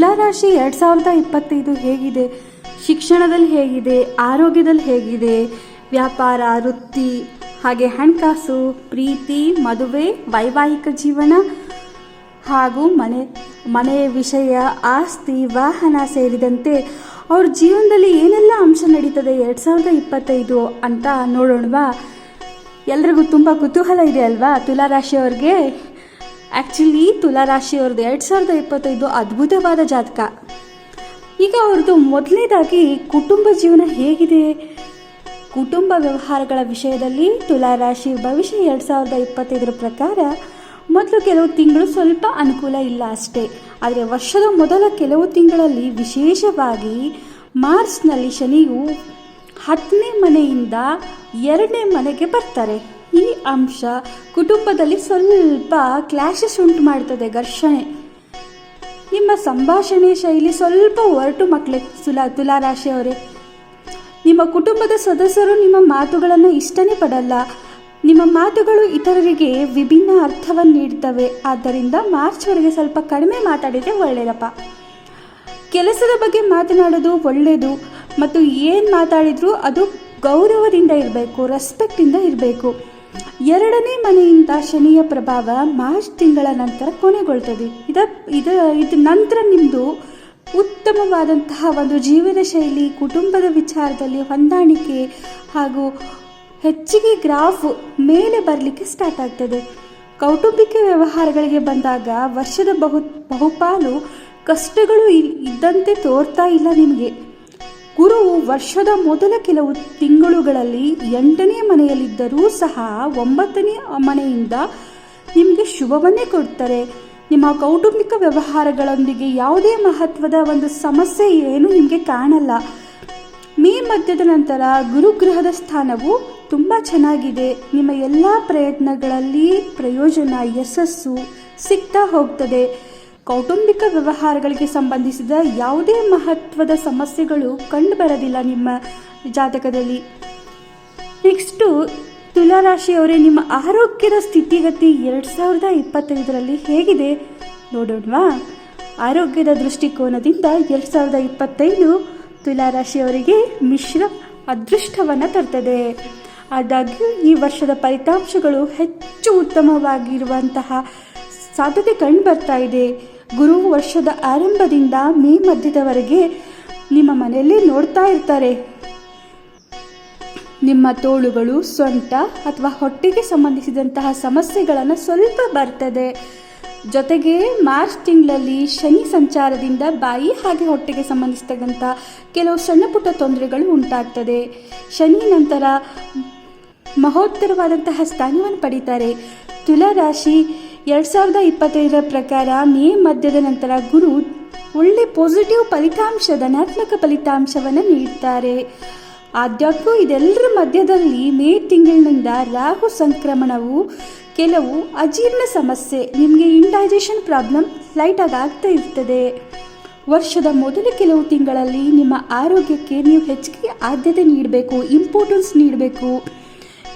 ತುಲಾರಾಶಿ ಎರಡು ಸಾವಿರದ ಇಪ್ಪತ್ತೈದು ಹೇಗಿದೆ? ಶಿಕ್ಷಣದಲ್ಲಿ ಹೇಗಿದೆ? ಆರೋಗ್ಯದಲ್ಲಿ ಹೇಗಿದೆ? ವ್ಯಾಪಾರ, ವೃತ್ತಿ, ಹಾಗೆ ಹಣಕಾಸು, ಪ್ರೀತಿ, ಮದುವೆ, ವೈವಾಹಿಕ ಜೀವನ ಹಾಗೂ ಮನೆ ಮನೆಯ ವಿಷಯ, ಆಸ್ತಿ, ವಾಹನ ಸೇರಿದಂತೆ ಅವ್ರ ಜೀವನದಲ್ಲಿ ಏನೆಲ್ಲ ಅಂಶ ನಡೀತದೆ ಎರಡು ಸಾವಿರದ ಇಪ್ಪತ್ತೈದು ಅಂತ ನೋಡೋಣವಾ? ಎಲ್ರಿಗೂ ತುಂಬ ಕುತೂಹಲ ಇದೆ ಅಲ್ವಾ? ತುಲಾರಾಶಿಯವ್ರಿಗೆ ಆ್ಯಕ್ಚುಲಿ ತುಲಾರಾಶಿಯವ್ರದ್ದು ಎರಡು ಸಾವಿರದ ಇಪ್ಪತ್ತೈದು ಅದ್ಭುತವಾದ ಜಾತಕ. ಈಗ ಅವ್ರದ್ದು ಮೊದಲನೇದಾಗಿ ಕುಟುಂಬ ಜೀವನ ಹೇಗಿದೆ? ಕುಟುಂಬ ವ್ಯವಹಾರಗಳ ವಿಷಯದಲ್ಲಿ ತುಲಾ ರಾಶಿ ಭವಿಷ್ಯ ಎರಡು ಸಾವಿರದ ಇಪ್ಪತ್ತೈದರ ಪ್ರಕಾರ ಮೊದಲು ಕೆಲವು ತಿಂಗಳು ಸ್ವಲ್ಪ ಅನುಕೂಲ ಇಲ್ಲ ಅಷ್ಟೇ. ಆದರೆ ವರ್ಷದ ಮೊದಲ ಕೆಲವು ತಿಂಗಳಲ್ಲಿ ವಿಶೇಷವಾಗಿ ಮಾರ್ಚ್ನಲ್ಲಿ ಶನಿಯು ಹತ್ತನೇ ಮನೆಯಿಂದ ಎರಡನೇ ಮನೆಗೆ ಬರ್ತಾರೆ. ಈ ಅಂಶ ಕುಟುಂಬದಲ್ಲಿ ಸ್ವಲ್ಪ ಕ್ಲಾಶಸ್ ಉಂಟು ಮಾಡ್ತದೆ ಘರ್ಷಣೆ. ನಿಮ್ಮ ಸಂಭಾಷಣೆ ಶೈಲಿ ಸ್ವಲ್ಪ ಹೊರಟು ಮಕ್ಕಳೇ ತುಲಾ, ತುಲಾರಾಶಿಯವರೇ. ನಿಮ್ಮ ಕುಟುಂಬದ ಸದಸ್ಯರು ನಿಮ್ಮ ಮಾತುಗಳನ್ನು ಇಷ್ಟನೇ ಪಡಲ್ಲ. ನಿಮ್ಮ ಮಾತುಗಳು ಇತರರಿಗೆ ವಿಭಿನ್ನ ಅರ್ಥವನ್ನು ನೀಡ್ತವೆ ಆದ್ದರಿಂದ ಮಾರ್ಚ್ವರೆಗೆ ಸ್ವಲ್ಪ ಕಡಿಮೆ ಮಾತಾಡಿದರೆ ಒಳ್ಳೆಯದಪ್ಪ. ಕೆಲಸದ ಬಗ್ಗೆ ಮಾತನಾಡೋದು ಒಳ್ಳೆಯದು ಮತ್ತು ಏನು ಮಾತಾಡಿದರೂ ಅದು ಗೌರವದಿಂದ ಇರಬೇಕು ರೆಸ್ಪೆಕ್ಟಿಂದ ಇರಬೇಕು. ಎರಡನೇ ಮನೆಯಿಂದ ಶನಿಯ ಪ್ರಭಾವ ಮಾರ್ಚ್ ತಿಂಗಳ ನಂತರ ಕೊನೆಗೊಳ್ತದೆ. ಇದ, ಇದು, ಇದ ನಂತರ ನಿಮ್ಮದು ಉತ್ತಮವಾದಂತಹ ಒಂದು ಜೀವನ ಶೈಲಿ ಕುಟುಂಬದ ವಿಚಾರದಲ್ಲಿ ಹೊಂದಾಣಿಕೆ ಹಾಗೂ ಹೆಚ್ಚಿಗೆ ಗ್ರಾಫ್ ಮೇಲೆ ಬರಲಿಕ್ಕೆ ಸ್ಟಾರ್ಟ್ ಆಗ್ತದೆ. ಕೌಟುಂಬಿಕ ವ್ಯವಹಾರಗಳಿಗೆ ಬಂದಾಗ ವರ್ಷದ ಬಹು, ಬಹುಪಾಲು ಕಷ್ಟಗಳು ಇದ್ದಂತೆ ತೋರ್ತಾ ಇಲ್ಲ ನಿಮಗೆ. ಗುರುವು ವರ್ಷದ ಮೊದಲ ಕೆಲವು ತಿಂಗಳುಗಳಲ್ಲಿ ಎಂಟನೇ ಮನೆಯಲ್ಲಿದ್ದರೂ ಸಹ ಒಂಬತ್ತನೇ ಮನೆಯಿಂದ ನಿಮಗೆ ಶುಭವನ್ನೇ ಕೊಡ್ತಾರೆ. ನಿಮ್ಮ ಕೌಟುಂಬಿಕ ವ್ಯವಹಾರಗಳೊಂದಿಗೆ ಯಾವುದೇ ಮಹತ್ವದ ಒಂದು ಸಮಸ್ಯೆ ಏನು ನಿಮಗೆ ಕಾಣಲ್ಲ. ಮೇ ಮಧ್ಯದ ನಂತರ ಗುರುಗ್ರಹದ ಸ್ಥಾನವು ತುಂಬ ಚೆನ್ನಾಗಿದೆ. ನಿಮ್ಮ ಎಲ್ಲ ಪ್ರಯತ್ನಗಳಲ್ಲಿ ಪ್ರಯೋಜನ, ಯಶಸ್ಸು ಸಿಗ್ತಾ ಹೋಗ್ತದೆ. ಕೌಟುಂಬಿಕ ವ್ಯವಹಾರಗಳಿಗೆ ಸಂಬಂಧಿಸಿದ ಯಾವುದೇ ಮಹತ್ವದ ಸಮಸ್ಯೆಗಳು ಕಂಡುಬರೋದಿಲ್ಲ ನಿಮ್ಮ ಜಾತಕದಲ್ಲಿ. ನೆಕ್ಸ್ಟು, ತುಲಾರಾಶಿಯವರೇ, ನಿಮ್ಮ ಆರೋಗ್ಯದ ಸ್ಥಿತಿಗತಿ ಎರಡು ಸಾವಿರದ ಇಪ್ಪತ್ತೈದರಲ್ಲಿ ಹೇಗಿದೆ ನೋಡೋಣವಾ? ಆರೋಗ್ಯದ ದೃಷ್ಟಿಕೋನದಿಂದ ಎರಡು ಸಾವಿರದ ಇಪ್ಪತ್ತೈದು ತುಲಾರಾಶಿಯವರಿಗೆ ಮಿಶ್ರ ಅದೃಷ್ಟವನ್ನು ತರ್ತದೆ. ಆದಾಗ್ಯೂ, ಈ ವರ್ಷದ ಫಲಿತಾಂಶಗಳು ಹೆಚ್ಚು ಉತ್ತಮವಾಗಿರುವಂತಹ ಸಾಧ್ಯತೆ ಕಂಡು ಬರ್ತಾ ಇದೆ. ಗುರು ವರ್ಷದ ಆರಂಭದಿಂದ ಮೇ ಮಧ್ಯದವರೆಗೆ ನಿಮ್ಮ ಮನೆಯಲ್ಲಿ ನೋಡ್ತಾ ಇರ್ತಾರೆ. ನಿಮ್ಮ ತೋಳುಗಳು ಸೊಂಟ ಅಥವಾ ಹೊಟ್ಟೆಗೆ ಸಂಬಂಧಿಸಿದಂತಹ ಸಮಸ್ಯೆಗಳನ್ನು ಸ್ವಲ್ಪ ಬರ್ತದೆ. ಜೊತೆಗೆ ಮಾರ್ಚ್ ತಿಂಗಳಲ್ಲಿ ಶನಿ ಸಂಚಾರದಿಂದ ಬಾಯಿ ಹಾಗೆ ಹೊಟ್ಟೆಗೆ ಸಂಬಂಧಿಸಿದಂಥ ಕೆಲವು ಸಣ್ಣ ಪುಟ್ಟ ತೊಂದರೆಗಳು ಉಂಟಾಗ್ತದೆ. ಶನಿ ನಂತರ ಮಹೋತ್ತರವಾದಂತಹ ಸ್ಥಾನವನ್ನು ಪಡೀತಾರೆ. ತುಲಾ ರಾಶಿ ಎರಡು ಸಾವಿರದ ಇಪ್ಪತ್ತೈದರ ಪ್ರಕಾರ ಮೇ ಮಧ್ಯದ ನಂತರ ಗುರು ಒಳ್ಳೆ ಪಾಸಿಟಿವ್ ಫಲಿತಾಂಶ ಧನಾತ್ಮಕ ಫಲಿತಾಂಶವನ್ನು ನೀಡ್ತಾರೆ. ಆದಾಗ್ಯೂ ಇದೆಲ್ಲರ ಮಧ್ಯದಲ್ಲಿ ಮೇ ತಿಂಗಳಿನಿಂದ ರಾಹು ಸಂಕ್ರಮಣವು ಕೆಲವು ಅಜೀರ್ಣ ಸಮಸ್ಯೆ, ನಿಮಗೆ ಇಂಡೈಜೆಷನ್ ಪ್ರಾಬ್ಲಮ್ ಲೈಟಾಗಿ ಆಗ್ತಾ ಇರ್ತದೆ. ವರ್ಷದ ಮೊದಲ ಕೆಲವು ತಿಂಗಳಲ್ಲಿ ನಿಮ್ಮ ಆರೋಗ್ಯಕ್ಕೆ ನೀವು ಹೆಚ್ಚಿಗೆ ಆದ್ಯತೆ ನೀಡಬೇಕು ಇಂಪಾರ್ಟೆನ್ಸ್ ನೀಡಬೇಕು.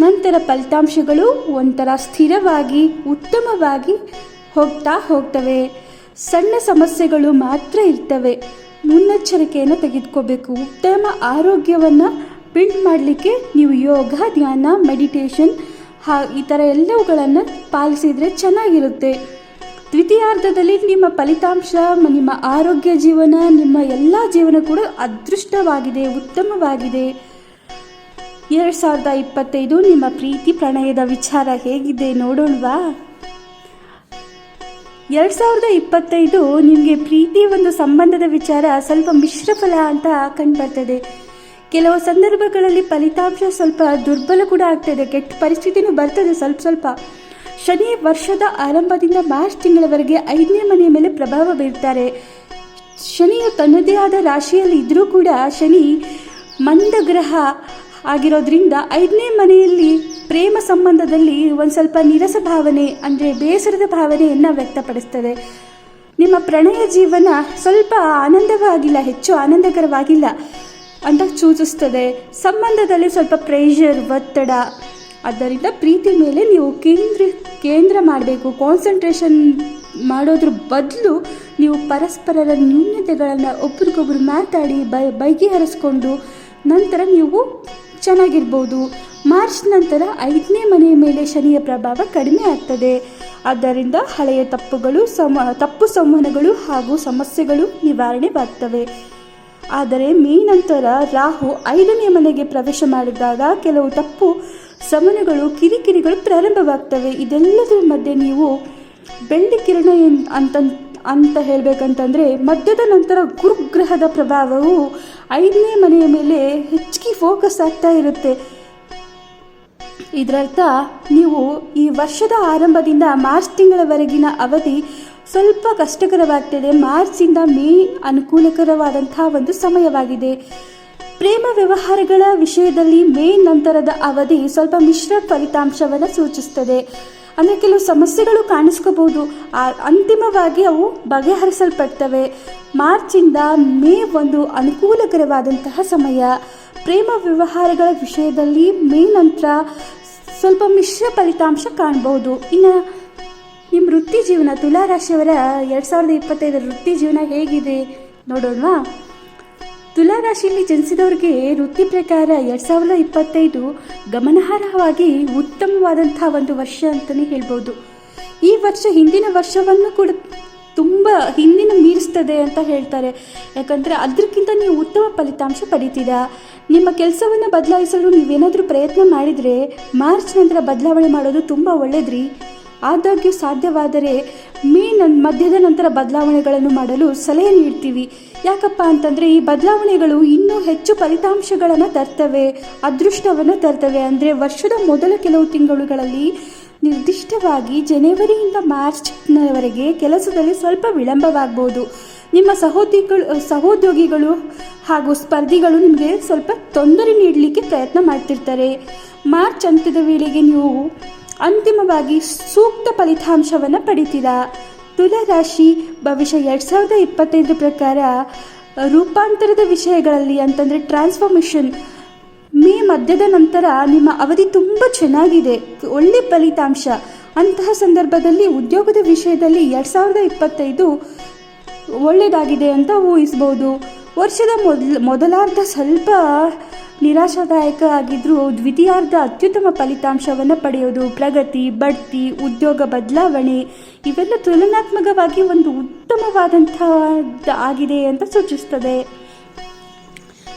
ನಂತರ ಫಲಿತಾಂಶಗಳು ಒಂಥರ ಸ್ಥಿರವಾಗಿ, ಉತ್ತಮವಾಗಿ ಹೋಗ್ತಾ ಹೋಗ್ತವೆ. ಸಣ್ಣ ಸಮಸ್ಯೆಗಳು ಮಾತ್ರ ಇರ್ತವೆ. ಮುನ್ನೆಚ್ಚರಿಕೆಯನ್ನು ತೆಗೆದುಕೋಬೇಕು. ಉತ್ತಮ ಆರೋಗ್ಯವನ್ನು ಬಿಲ್ಡ್ ಮಾಡಲಿಕ್ಕೆ ನೀವು ಯೋಗ, ಧ್ಯಾನ ಮೆಡಿಟೇಷನ್ ಹಾ, ಈ ಥರ ಎಲ್ಲವುಗಳನ್ನು ಪಾಲಿಸಿದರೆ ಚೆನ್ನಾಗಿರುತ್ತೆ. ದ್ವಿತೀಯಾರ್ಧದಲ್ಲಿ ನಿಮ್ಮ ಫಲಿತಾಂಶ, ನಿಮ್ಮ ಆರೋಗ್ಯ ಜೀವನ, ನಿಮ್ಮ ಎಲ್ಲ ಜೀವನ ಕೂಡ ಅದೃಷ್ಟವಾಗಿದೆ, ಉತ್ತಮವಾಗಿದೆ. ಎರಡು ಸಾವಿರದ ಇಪ್ಪತ್ತೈದು ನಿಮ್ಮ ಪ್ರೀತಿ ಪ್ರಣಯದ ವಿಚಾರ ಹೇಗಿದೆ ನೋಡೋಣವಾ? ಎರಡು ಸಾವಿರದ ಇಪ್ಪತ್ತೈದು ನಿಮಗೆ ಪ್ರೀತಿ ಒಂದು ಸಂಬಂಧದ ವಿಚಾರ ಸ್ವಲ್ಪ ಮಿಶ್ರ ಫಲ ಅಂತ ಕಂಡುಬರ್ತದೆ. ಕೆಲವು ಸಂದರ್ಭಗಳಲ್ಲಿ ಫಲಿತಾಂಶ ಸ್ವಲ್ಪ ದುರ್ಬಲ ಕೂಡ ಆಗ್ತದೆ. ಕೆಟ್ಟ ಪರಿಸ್ಥಿತಿನೂ ಬರ್ತದೆ ಸ್ವಲ್ಪ ಸ್ವಲ್ಪ. ಶನಿ ವರ್ಷದ ಆರಂಭದಿಂದ ಮಾರ್ಚ್ ತಿಂಗಳವರೆಗೆ ಐದನೇ ಮನೆಯ ಮೇಲೆ ಪ್ರಭಾವ ಬೀರ್ತಾರೆ. ಶನಿಯು ತನ್ನದೇ ಆದ ರಾಶಿಯಲ್ಲಿ ಇದ್ದರೂ ಕೂಡ ಶನಿ ಮಂದ ಗ್ರಹ ಆಗಿರೋದ್ರಿಂದ ಐದನೇ ಮನೆಯಲ್ಲಿ ಪ್ರೇಮ ಸಂಬಂಧದಲ್ಲಿ ಒಂದು ಸ್ವಲ್ಪ ನಿರಸ ಭಾವನೆ, ಅಂದರೆ ಬೇಸರದ ಭಾವನೆಯನ್ನು ವ್ಯಕ್ತಪಡಿಸ್ತದೆ. ನಿಮ್ಮ ಪ್ರಣಯ ಜೀವನ ಸ್ವಲ್ಪ ಆನಂದವಾಗಿಲ್ಲ, ಹೆಚ್ಚು ಆನಂದಕರವಾಗಿಲ್ಲ ಅಂತ ಸೂಚಿಸ್ತದೆ. ಸಂಬಂಧದಲ್ಲಿ ಸ್ವಲ್ಪ ಪ್ರೆಷರ್ ಒತ್ತಡ. ಆದ್ದರಿಂದ ಪ್ರೀತಿ ಮೇಲೆ ನೀವು ಕೇಂದ್ರ ಕೇಂದ್ರ ಮಾಡಬೇಕು. ಕಾನ್ಸಂಟ್ರೇಷನ್ ಮಾಡೋದ್ರ ಬದಲು ನೀವು ಪರಸ್ಪರರ ನ್ಯೂನ್ಯತೆಗಳನ್ನು ಒಬ್ರಿಗೊಬ್ರು ಮಾತಾಡಿ, ಬೈ ಬಗೆಹರಿಸ್ಕೊಂಡು ನಂತರ ನೀವು ಚೆನ್ನಾಗಿರ್ಬೋದು. ಮಾರ್ಚ್ ನಂತರ ಐದನೇ ಮನೆಯ ಮೇಲೆ ಶನಿಯ ಪ್ರಭಾವ ಕಡಿಮೆ ಆಗ್ತದೆ. ಆದ್ದರಿಂದ ಹಳೆಯ ತಪ್ಪುಗಳು, ಸಮ, ತಪ್ಪು ಸಂವಹನಗಳು ಹಾಗೂ ಸಮಸ್ಯೆಗಳು ನಿವಾರಣೆವಾಗ್ತವೆ. ಆದರೆ ಮೇ ನಂತರ ರಾಹು ಐದನೇ ಮನೆಗೆ ಪ್ರವೇಶ ಮಾಡಿದಾಗ ಕೆಲವು ತಪ್ಪು ಸಮನಗಳು ಕಿರಿಕಿರಿಗಳು ಪ್ರಾರಂಭವಾಗ್ತವೆ. ಇದೆಲ್ಲದರ ಮಧ್ಯೆ ನೀವು ಬೆಳ್ಳಿ ಕಿರಣ ಅಂತ ಅಂತ ಹೇಳಬೇಕಂತಂದರೆ ಮಧ್ಯದ ನಂತರ ಗುರುಗ್ರಹದ ಪ್ರಭಾವವು ಐದನೇ ಮನೆಯ ಮೇಲೆ ಹೆಚ್ಚಿಗೆ ಫೋಕಸ್ ಆಗ್ತಾ ಇರುತ್ತೆ. ಇದರರ್ಥ, ನೀವು ಈ ವರ್ಷದ ಆರಂಭದಿಂದ ಮಾರ್ಚ್ ತಿಂಗಳವರೆಗಿನ ಅವಧಿ ಸ್ವಲ್ಪ ಕಷ್ಟಕರವಾಗ್ತದೆ. ಮಾರ್ಚಿಂದ ಮೇ ಅನುಕೂಲಕರವಾದಂಥ ಒಂದು ಸಮಯವಾಗಿದೆ. ಪ್ರೇಮ ವ್ಯವಹಾರಗಳ ವಿಷಯದಲ್ಲಿ ಮೇ ನಂತರದ ಅವಧಿ ಸ್ವಲ್ಪ ಮಿಶ್ರ ಫಲಿತಾಂಶವನ್ನು ಸೂಚಿಸ್ತದೆ. ಅಂದರೆ ಕೆಲವು ಸಮಸ್ಯೆಗಳು ಕಾಣಿಸ್ಕೋಬಹುದು. ಆ- ಅಂತಿಮವಾಗಿ ಅವು ಬಗೆಹರಿಸಲ್ಪಡ್ತವೆ. ಮಾರ್ಚಿಂದ ಮೇ ಒಂದು ಅನುಕೂಲಕರವಾದಂತಹ ಸಮಯ. ಪ್ರೇಮ ವ್ಯವಹಾರಗಳ ವಿಷಯದಲ್ಲಿ ಮೇ ನಂತರ ಸ್ವಲ್ಪ ಮಿಶ್ರ ಫಲಿತಾಂಶ ಕಾಣಬಹುದು. ಇನ್ನು ನಿಮ್ಮ ವೃತ್ತಿ ಜೀವನ ತುಲಾ ರಾಶಿಯವರ ಎರಡು ಸಾವಿರದ ಇಪ್ಪತ್ತೈದರ ವೃತ್ತಿ ಜೀವನ ಹೇಗಿದೆ ನೋಡೋಣವಾ? ತುಲಾ ರಾಶಿಯಲ್ಲಿ ಜನಿಸಿದವರಿಗೆ ವೃತ್ತಿ ಪ್ರಕಾರ ಎರಡು ಸಾವಿರದ ಇಪ್ಪತ್ತೈದು ಗಮನಾರ್ಹವಾಗಿ ಉತ್ತಮವಾದಂತಹ ಒಂದು ವರ್ಷ ಅಂತಲೇ ಹೇಳ್ಬೋದು. ಈ ವರ್ಷ ಹಿಂದಿನ ವರ್ಷವನ್ನು ಕೂಡ ತುಂಬ ಹಿಂದಿನ ಮೀರಿಸ್ತದೆ ಅಂತ ಹೇಳ್ತಾರೆ. ಯಾಕಂದರೆ ಅದಕ್ಕಿಂತ ನೀವು ಉತ್ತಮ ಫಲಿತಾಂಶ ಪಡಿತೀರಾ? ನಿಮ್ಮ ಕೆಲಸವನ್ನು ಬದಲಾಯಿಸಲು ನೀವೇನಾದರೂ ಪ್ರಯತ್ನ ಮಾಡಿದರೆ ಮಾರ್ಚ್ ನಂತರ ಬದಲಾವಣೆ ಮಾಡೋದು ತುಂಬ ಒಳ್ಳೆಯದ್ರಿ ಆದಾಗ್ಯೂ ಸಾಧ್ಯವಾದರೆ ಮೇ ನನ್ ಮಧ್ಯದ ನಂತರ ಬದಲಾವಣೆಗಳನ್ನು ಮಾಡಲು ಸಲಹೆ ನೀಡ್ತೀವಿ. ಯಾಕಪ್ಪ ಅಂತಂದರೆ ಈ ಬದಲಾವಣೆಗಳು ಇನ್ನೂ ಹೆಚ್ಚು ಫಲಿತಾಂಶಗಳನ್ನು ತರ್ತವೆ, ಅದೃಷ್ಟವನ್ನು ತರ್ತವೆ. ಅಂದರೆ ವರ್ಷದ ಮೊದಲ ಕೆಲವು ತಿಂಗಳುಗಳಲ್ಲಿ ನಿರ್ದಿಷ್ಟವಾಗಿ ಜನವರಿಯಿಂದ ಮಾರ್ಚ್ನವರೆಗೆ ಕೆಲಸದಲ್ಲಿ ಸ್ವಲ್ಪ ವಿಳಂಬವಾಗ್ಬೋದು. ನಿಮ್ಮ ಸಹೋದ್ಯೋಗಿಗಳು ಸಹೋದ್ಯೋಗಿಗಳು ಹಾಗೂ ಸ್ಪರ್ಧಿಗಳು ನಿಮಗೆ ಸ್ವಲ್ಪ ತೊಂದರೆ ನೀಡಲಿಕ್ಕೆ ಪ್ರಯತ್ನ ಮಾಡ್ತಿರ್ತಾರೆ. ಮಾರ್ಚ್ ಅಂತ್ಯದ ವೇಳೆಗೆ ನೀವು ಅಂತಿಮವಾಗಿ ಸೂಕ್ತ ಫಲಿತಾಂಶವನ್ನು ಪಡಿತೀರಾ ತುಲಾ ರಾಶಿ ಭವಿಷ್ಯ ಎರಡು ಸಾವಿರದ ಇಪ್ಪತ್ತೈದರ ಪ್ರಕಾರ, ರೂಪಾಂತರದ ವಿಷಯಗಳಲ್ಲಿ ಅಂತಂದರೆ ಟ್ರಾನ್ಸ್ಫಾರ್ಮೇಷನ್ ಮೇ ಮಧ್ಯದ ನಂತರ ನಿಮ್ಮ ಅವಧಿ ತುಂಬ ಚೆನ್ನಾಗಿದೆ. ಒಳ್ಳೆ ಫಲಿತಾಂಶ. ಅಂತಹ ಸಂದರ್ಭದಲ್ಲಿ ಉದ್ಯೋಗದ ವಿಷಯದಲ್ಲಿ ಎರಡು ಸಾವಿರದ ಇಪ್ಪತ್ತೈದು ಒಳ್ಳೆಯದಾಗಿದೆ ಅಂತ ಊಹಿಸ್ಬೋದು. ವರ್ಷದ ಮೊದಲ, ಮೊದಲಾರ್ಧ ಸ್ವಲ್ಪ ನಿರಾಶಾದಾಯಕ ಆಗಿದ್ರೂ ದ್ವಿತೀಯಾರ್ಧ ಅತ್ಯುತ್ತಮ ಫಲಿತಾಂಶವನ್ನು ಪಡೆಯೋದು, ಪ್ರಗತಿ, ಬಡ್ತಿ, ಉದ್ಯೋಗ ಬದಲಾವಣೆ, ಇವೆಲ್ಲ ತುಲನಾತ್ಮಕವಾಗಿ ಒಂದು ಉತ್ತಮವಾದಂಥ ಆಗಿದೆ ಅಂತ ಸೂಚಿಸ್ತದೆ.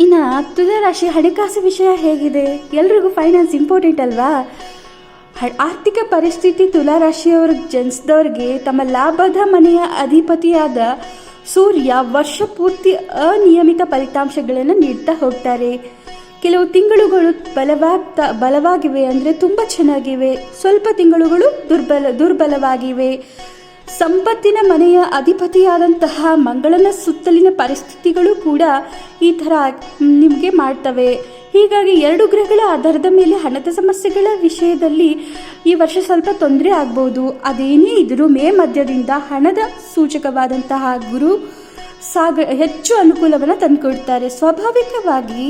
ಇನ್ನು ತುಲಾರಾಶಿ ಹಣಕಾಸು ವಿಷಯ ಹೇಗಿದೆ? ಎಲ್ರಿಗೂ ಫೈನಾನ್ಸ್ ಇಂಪಾರ್ಟೆಂಟ್ ಅಲ್ವಾ? ಆರ್ಥಿಕ ಪರಿಸ್ಥಿತಿ ತುಲಾರಾಶಿಯವರು ಜನಿಸಿದವ್ರಿಗೆ ತಮ್ಮ ಲಾಭದ ಮನೆಯ ಅಧಿಪತಿಯಾದ ಸೂರ್ಯ ವರ್ಷ ಪೂರ್ತಿ ಅನಿಯಮಿತ ಫಲಿತಾಂಶಗಳನ್ನು ನೀಡ್ತಾ ಹೋಗ್ತಾರೆ. ಕೆಲವು ತಿಂಗಳುಗಳು ಬಲವಾಗ್ತಾ, ಬಲವಾಗಿವೆ ಅಂದರೆ ತುಂಬ ಚೆನ್ನಾಗಿವೆ. ಸ್ವಲ್ಪ ತಿಂಗಳುಗಳು ದುರ್ಬಲ, ದುರ್ಬಲವಾಗಿವೆ. ಸಂಪತ್ತಿನ ಮನೆಯ ಅಧಿಪತಿಯಾದಂತಹ ಮಂಗಳನ ಸುತ್ತಲಿನ ಪರಿಸ್ಥಿತಿಗಳು ಕೂಡ ಈ ಥರ ನಿಮಗೆ ಮಾಡ್ತವೆ. ಹೀಗಾಗಿ ಎರಡು ಗ್ರಹಗಳ ಆಧಾರದ ಮೇಲೆ ಹಣದ ಸಮಸ್ಯೆಗಳ ವಿಷಯದಲ್ಲಿ ಈ ವರ್ಷ ಸ್ವಲ್ಪ ತೊಂದರೆ ಆಗ್ಬೋದು. ಅದೇನೇ ಇದ್ದರೂ ಮೇ ಮಧ್ಯದಿಂದ ಹಣದ ಸೂಚಕವಾದಂತಹ ಗುರು ಸಾಗ, ಹೆಚ್ಚು ಅನುಕೂಲವನ್ನು ತಂದುಕೊಡ್ತಾರೆ. ಸ್ವಾಭಾವಿಕವಾಗಿ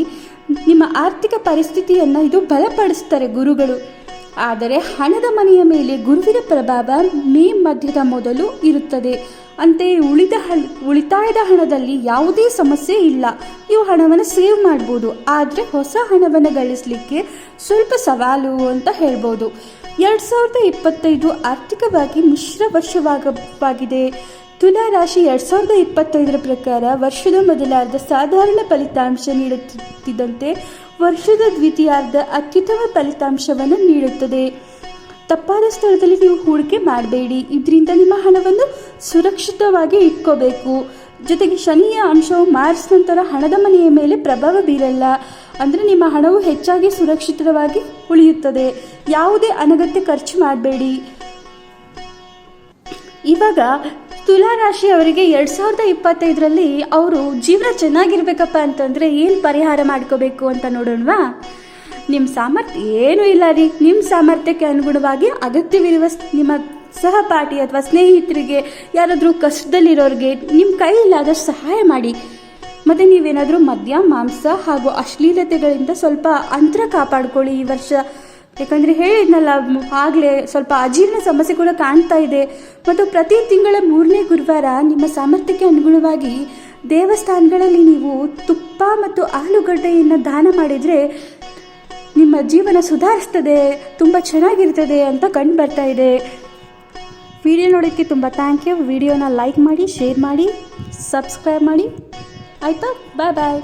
ನಿಮ್ಮ ಆರ್ಥಿಕ ಪರಿಸ್ಥಿತಿಯನ್ನು ಇದು ಬಲಪಡಿಸ್ತಾರೆ ಗುರುಗಳು. ಆದರೆ ಹಣದ ಮನೆಯ ಮೇಲೆ ಗುರುವಿನ ಪ್ರಭಾವ ಮೇ ಮಧ್ಯದ ಮೊದಲು ಇರುತ್ತದೆ. ಅಂತೆಯೇ ಉಳಿದ ಹಣ, ಉಳಿತಾಯದ ಹಣದಲ್ಲಿ ಯಾವುದೇ ಸಮಸ್ಯೆ ಇಲ್ಲ. ನೀವು ಹಣವನ್ನು ಸೇವ್ ಮಾಡ್ಬೋದು. ಆದರೆ ಹೊಸ ಹಣವನ್ನು ಗಳಿಸಲಿಕ್ಕೆ ಸ್ವಲ್ಪ ಸವಾಲು ಅಂತ ಹೇಳ್ಬೋದು. ಎರಡು ಸಾವಿರದ ಇಪ್ಪತ್ತೈದು ಆರ್ಥಿಕವಾಗಿ ಮಿಶ್ರ ವರ್ಷವಾಗವಾಗಿದೆ. ತುಲಾ ರಾಶಿ ಎರಡು ಸಾವಿರದ ಇಪ್ಪತ್ತೈದರ ಪ್ರಕಾರ ವರ್ಷದ ಮೊದಲಾರ್ಧ ಸಾಧಾರಣ ಫಲಿತಾಂಶ ನೀಡುತ್ತಿದ್ದಂತೆ ವರ್ಷದ ದ್ವಿತೀಯಾರ್ಧ ಅತ್ಯುತ್ತಮ ಫಲಿತಾಂಶವನ್ನು ನೀಡುತ್ತದೆ. ತಪ್ಪಾದ ಸ್ಥಳದಲ್ಲಿ ನೀವು ಹೂಡಿಕೆ ಮಾಡಬೇಡಿ. ಇದರಿಂದ ನಿಮ್ಮ ಹಣವನ್ನು ಸುರಕ್ಷಿತವಾಗಿ ಇಟ್ಕೋಬೇಕು. ಜೊತೆಗೆ ಶನಿಯ ಅಂಶವು ಮಾರ್ಚ್ ನಂತರ ಹಣದ ಮನೆಯ ಮೇಲೆ ಪ್ರಭಾವ ಬೀರಲ್ಲ. ಅಂದರೆ ನಿಮ್ಮ ಹಣವು ಹೆಚ್ಚಾಗಿ ಸುರಕ್ಷಿತವಾಗಿ ಉಳಿಯುತ್ತದೆ. ಯಾವುದೇ ಅನಗತ್ಯ ಖರ್ಚು ಮಾಡಬೇಡಿ. ಇವಾಗ ತುಲಾ ರಾಶಿ ಅವರಿಗೆ ಎರಡು ಸಾವಿರದ ಇಪ್ಪತ್ತೈದರಲ್ಲಿ ಅವರು ಜೀವನ ಚೆನ್ನಾಗಿರ್ಬೇಕಪ್ಪ ಅಂತಂದರೆ ಏನು ಪರಿಹಾರ ಮಾಡ್ಕೋಬೇಕು ಅಂತ ನೋಡೋಣವಾ? ನಿಮ್ಮ ಸಾಮರ್ಥ್ಯ ಏನೂ ಇಲ್ಲ ರೀ. ನಿಮ್ಮ ಸಾಮರ್ಥ್ಯಕ್ಕೆ ಅನುಗುಣವಾಗಿ ಅಗತ್ಯವಿರುವ ನಿಮ್ಮ ಸಹಪಾಠಿ ಅಥವಾ ಸ್ನೇಹಿತರಿಗೆ ಯಾರಾದರೂ ಕಷ್ಟದಲ್ಲಿರೋರಿಗೆ ನಿಮ್ಮ ಕೈಯಿಲ್ಲಾದಷ್ಟು ಸಹಾಯ ಮಾಡಿ. ಮತ್ತು ನೀವೇನಾದರೂ ಮದ್ಯ, ಮಾಂಸ ಹಾಗೂ ಅಶ್ಲೀಲತೆಗಳಿಂದ ಸ್ವಲ್ಪ ಅಂತರ ಕಾಪಾಡ್ಕೊಳ್ಳಿ ಈ ವರ್ಷ. ಯಾಕಂದರೆ ಹೇಳಿದ್ನಲ್ಲ, ಆಗಲೇ ಸ್ವಲ್ಪ ಅಜೀರ್ಣ ಸಮಸ್ಯೆ ಕೂಡ ಕಾಣ್ತಾ ಇದೆ. ಮತ್ತು ಪ್ರತಿ ತಿಂಗಳ ಮೂರನೇ ಗುರುವಾರ ನಿಮ್ಮ ಸಾಮರ್ಥ್ಯಕ್ಕೆ ಅನುಗುಣವಾಗಿ ದೇವಸ್ಥಾನಗಳಲ್ಲಿ ನೀವು ತುಪ್ಪ ಮತ್ತು ಆಲೂಗಡ್ಡೆಯನ್ನು ದಾನ ಮಾಡಿದರೆ ನಿಮ್ಮ ಜೀವನ ಸುಧಾರಿಸ್ತದೆ, ತುಂಬ ಚೆನ್ನಾಗಿರ್ತದೆ ಅಂತ ಕಂಡು ಬರ್ತಾ ಇದೆ. ವಿಡಿಯೋ ನೋಡೋಕ್ಕೆ ತುಂಬ ಥ್ಯಾಂಕ್ ಯು ವಿಡಿಯೋನ ಲೈಕ್ ಮಾಡಿ ಶೇರ್ ಮಾಡಿ ಸಬ್ಸ್ಕ್ರೈಬ್ ಮಾಡಿ. ಆಯಿತಾ? ಬಾಯ್ ಬಾಯ್